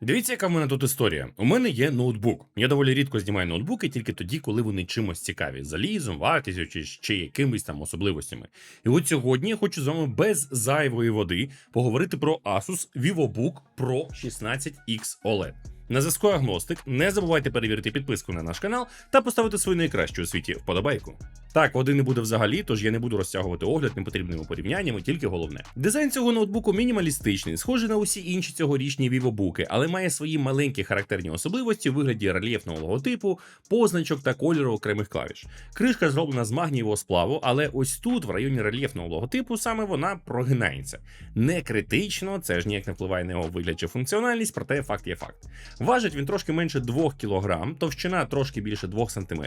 Дивіться, яка в мене тут історія. У мене є ноутбук. Я доволі рідко знімаю ноутбуки тільки тоді, коли вони чимось цікаві залізом, вартістю чи, чи якимись там особливостями. І от сьогодні я хочу з вами без зайвої води поговорити про Asus VivoBook Pro 16X OLED. На зв'язку агностик. Не забувайте перевірити підписку на наш канал та поставити свою найкращу у світі вподобайку. Так, води не буде взагалі, тож я не буду розтягувати огляд непотрібними порівняннями, тільки головне. Дизайн цього ноутбуку мінімалістичний, схожий на усі інші цьогорічні вівобуки, але має свої маленькі характерні особливості у вигляді рельєфного логотипу, позначок та кольору окремих клавіш. Кришка зроблена з магнієвого сплаву, але ось тут, в районі рельєфного логотипу, саме вона прогинається. Не критично, це ж ніяк не впливає на його вигляд чи функціональність, проте факт є факт. Важить він трошки менше 2 кг, товщина трошки більше 2 см,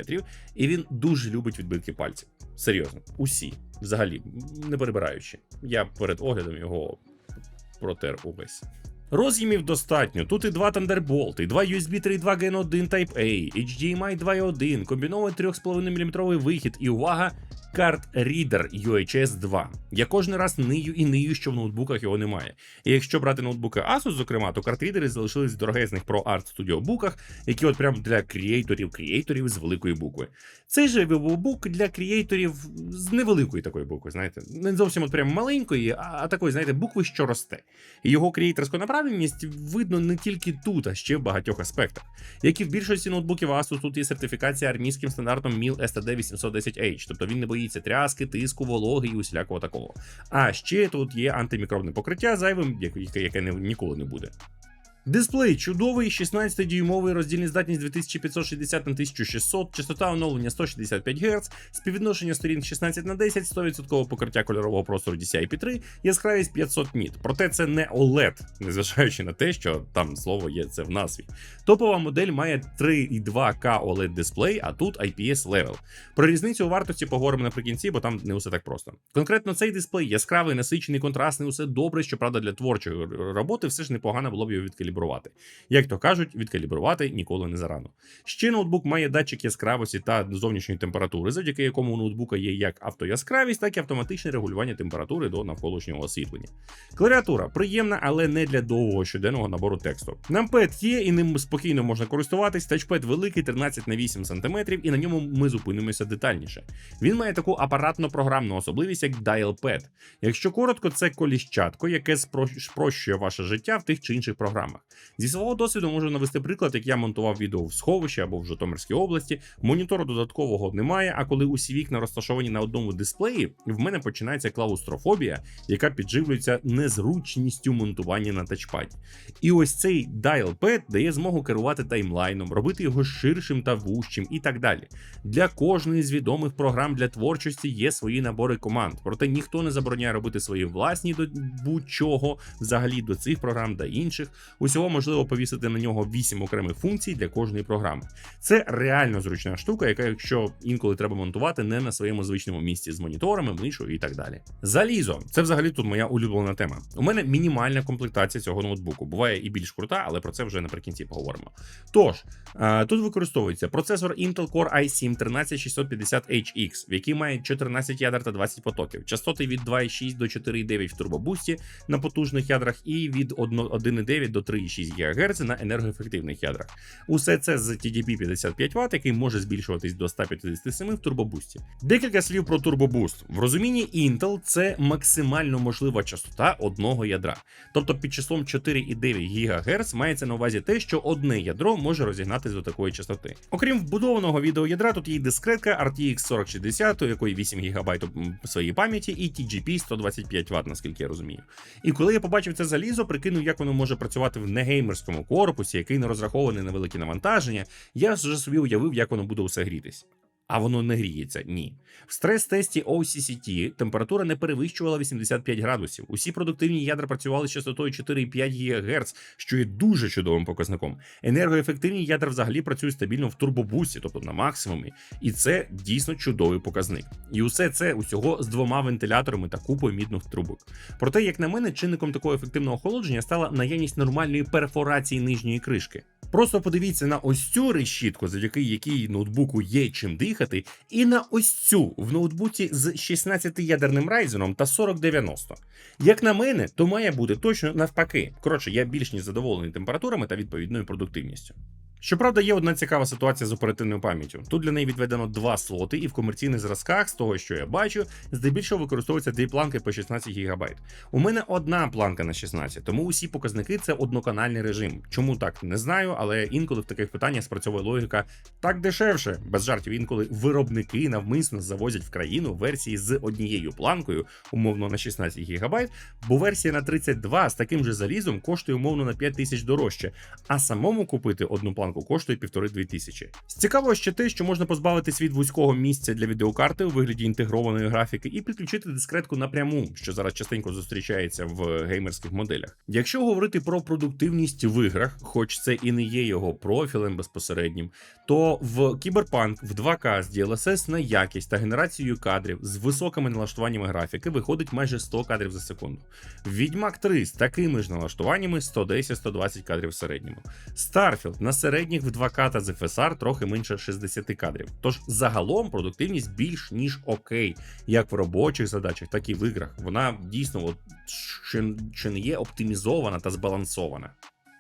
і він дуже любить відбитки пальців. Серйозно, усі, взагалі, не перебираючи. Я перед оглядом його протер увесь. Роз'ємів достатньо. Тут і два Thunderbolt, і два USB 3.2 Gen 1 Type A, HDMI 2.1, комбінований 3,5 мм вихід і увага. Карт Reader UHS 2. Я кожен раз нию і нию, що в ноутбуках його немає. І якщо брати ноутбуки Asus, зокрема, то карт-рідери залишились в дорогезних Pro Art Studio буках, які от прям для креаторів креаторів з великої букви. Цей же VivoBook для креаторів з невеликої такої букви, знаєте, не зовсім от прям маленької, а, такої, знаєте, букви, що росте. І його креаторську направленість видно не тільки тут, а ще в багатьох аспектах. Як і в більшості ноутбуків Asus, тут є сертифікація армійським стандартом MIL STD 810H, тобто він не боїться тряски, тиску, вологи і усілякого такого. А ще тут є антимікробне покриття зайвим, яке, яке ніколи не буде. Дисплей чудовий, 16-дюймовий, роздільна здатність 2560 на 1600, частота оновлення 165 Гц, співвідношення сторін 16 на 10, 100% покриття кольорового простору DCI-P3, яскравість 500 ніт. Проте це не OLED, незважаючи на те, що там слово є це в назві. Топова модель має 3,2К OLED дисплей, а тут IPS Level. Про різницю у вартості поговоримо наприкінці, бо там не усе так просто. Конкретно цей дисплей яскравий, насичений, контрастний, усе добре, щоправда, для творчої роботи все ж непогано було б його відкалібрувати. Як то кажуть, відкалібрувати ніколи не зарано. Ще ноутбук має датчик яскравості та зовнішньої температури, завдяки якому у ноутбука є як автояскравість, так і автоматичне регулювання температури до навколишнього освітлення. Клавіатура приємна, але не для довгого щоденного набору тексту. Нампед є і ним спокійно можна користуватись. Тачпед великий 13 на 8 см, і на ньому ми зупинимося детальніше. Він має таку апаратно-програмну особливість, як Dial Pad. Якщо коротко, це коліщатко, яке спро- спрощує ваше життя в тих чи інших програмах. Зі свого досвіду можу навести приклад, як я монтував відео в сховищі або в Житомирській області. Монітору додаткового немає. А коли усі вікна розташовані на одному дисплеї, в мене починається клаустрофобія, яка підживлюється незручністю монтування на тачпаді. І ось цей Pad дає змогу керувати таймлайном, робити його ширшим та вужчим і так далі. Для кожної з відомих програм для творчості є свої набори команд, проте ніхто не забороняє робити свої власні до будь-чого взагалі до цих програм та інших. Усього можливо повісити на нього 8 окремих функцій для кожної програми. Це реально зручна штука, яка, якщо інколи треба монтувати, не на своєму звичному місці з моніторами, мишою і так далі. Залізо це взагалі тут моя улюблена тема. У мене мінімальна комплектація цього ноутбуку. Буває і більш крута, але про це вже наприкінці поговоримо. Тож е, тут використовується процесор Intel Core i7 13650HX, в який має 14 ядер та 20 потоків, частоти від 2,6 до 4,9 в турбобусті на потужних ядрах і від 1,9 до 3,6 ГГц на енергоефективних ядрах. Усе це з TDP 55 Вт, який може збільшуватись до 157 в турбобусті. Декілька слів про турбобуст. В розумінні Intel це максимально можлива частота одного ядра. Тобто під числом 4,9 ГГц мається на увазі те, що одне ядро може розігнатись до такої частоти. Окрім вбудованого відеоядра, тут є дискретка RTX 4060, у якої 8 ГБ своєї пам'яті, і TGP 125 Вт, наскільки я розумію. І коли я побачив це залізо, прикинув, як воно може працювати в негеймерському корпусі, який не розрахований на великі навантаження, я вже собі уявив, як воно буде усе грітись. А воно не гріється, ні. В стрес-тесті OCCT температура не перевищувала 85 градусів. Усі продуктивні ядра працювали з частотою 4,5 ГГц, що є дуже чудовим показником. Енергоефективні ядра взагалі працюють стабільно в турбобусі, тобто на максимумі, і це дійсно чудовий показник. І усе це усього з двома вентиляторами та купою мідних трубок. Проте, як на мене, чинником такого ефективного охолодження стала наявність нормальної перфорації нижньої кришки. Просто подивіться на ось цю решітку, завдяки якій ноутбуку є чим дихати, і на ось цю в ноутбуці з 16-ядерним Ryzen та 4090. Як на мене, то має бути точно навпаки. Коротше, я більш ніж задоволений температурами та відповідною продуктивністю. Щоправда, є одна цікава ситуація з оперативною пам'яттю. Тут для неї відведено два слоти, і в комерційних зразках, з того, що я бачу, здебільшого використовуються дві планки по 16 ГБ. У мене одна планка на 16, тому усі показники це одноканальний режим. Чому так не знаю, але інколи в таких питаннях спрацьовує логіка так дешевше. Без жартів інколи виробники навмисно завозять в країну версії з однією планкою, умовно на 16 ГБ, бо версія на 32 з таким же залізом коштує умовно на 5 тисяч дорожче, а самому купити одну планку коштує півтори-дві тисячі. З цікавого ще те, що можна позбавитись від вузького місця для відеокарти у вигляді інтегрованої графіки і підключити дискретку напряму, що зараз частенько зустрічається в геймерських моделях. Якщо говорити про продуктивність в іграх, хоч це і не є його профілем безпосереднім, то в Cyberpunk в 2К з DLSS на якість та генерацією кадрів з високими налаштуваннями графіки виходить майже 100 кадрів за секунду. Відьмак 3 з такими ж налаштуваннями 110-120 кадрів в середньому. Starfield на середніх в 2К та з FSR трохи менше 60 кадрів. Тож загалом продуктивність більш ніж окей, як в робочих задачах, так і в іграх. Вона дійсно от, чи, чи не є оптимізована та збалансована.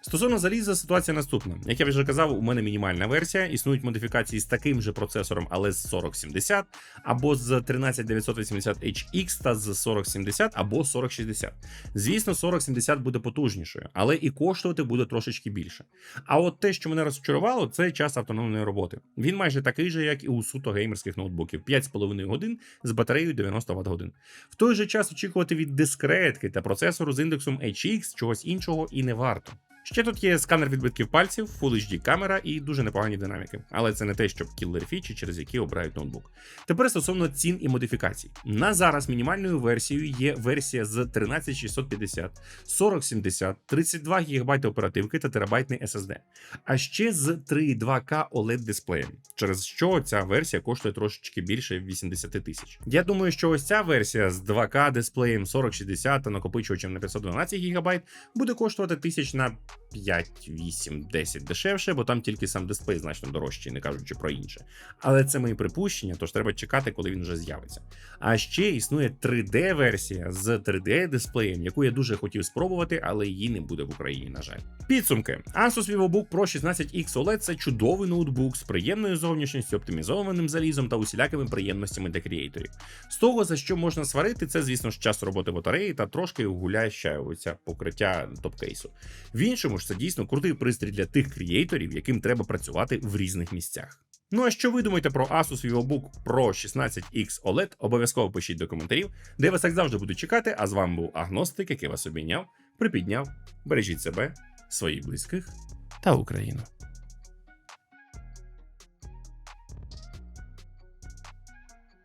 Стосовно заліза, ситуація наступна. Як я вже казав, у мене мінімальна версія. Існують модифікації з таким же процесором, але з 4070, або з 13980HX та з 4070 або 4060. Звісно, 4070 буде потужнішою, але і коштувати буде трошечки більше. А от те, що мене розчарувало, це час автономної роботи. Він майже такий же, як і у суто геймерських ноутбуків: 5,5 годин з батареєю 90 Вт годин. В той же час очікувати від дискретки та процесору з індексом HX чогось іншого і не варто. Ще тут є сканер відбитків пальців, Full HD камера і дуже непогані динаміки, але це не те, що кіллер фічі, через які обирають ноутбук. Тепер стосовно цін і модифікацій. На зараз мінімальною версією є версія з 13650, 4070, 32 ГБ оперативки та терабайтний SSD. А ще з 3,2К OLED дисплеєм, через що ця версія коштує трошечки більше 80 тисяч. Я думаю, що ось ця версія з 2К дисплеєм 4060 та накопичувачем на 512 ГБ буде коштувати тисяч на 5, 8, 10 дешевше, бо там тільки сам дисплей значно дорожчий, не кажучи про інше. Але це мої припущення, тож треба чекати, коли він вже з'явиться. А ще існує 3D-версія з 3D-дисплеєм, яку я дуже хотів спробувати, але її не буде в Україні, на жаль. Підсумки: Asus VivoBook Pro 16X OLED це чудовий ноутбук з приємною зовнішністю, оптимізованим залізом та усілякими приємностями для креаторів. З того, за що можна сварити, це, звісно ж, час роботи батареї та трошки гулящається покриття топкейсу. В іншому ж це дійсно крутий пристрій для тих креаторів, яким треба працювати в різних місцях. Ну а що ви думаєте про Asus VivoBook Pro 16X OLED? Обов'язково пишіть до коментарів, де вас як завжди буду чекати. А з вами був Агностик, який вас обійняв, припідняв. Бережіть себе, своїх близьких та Україну.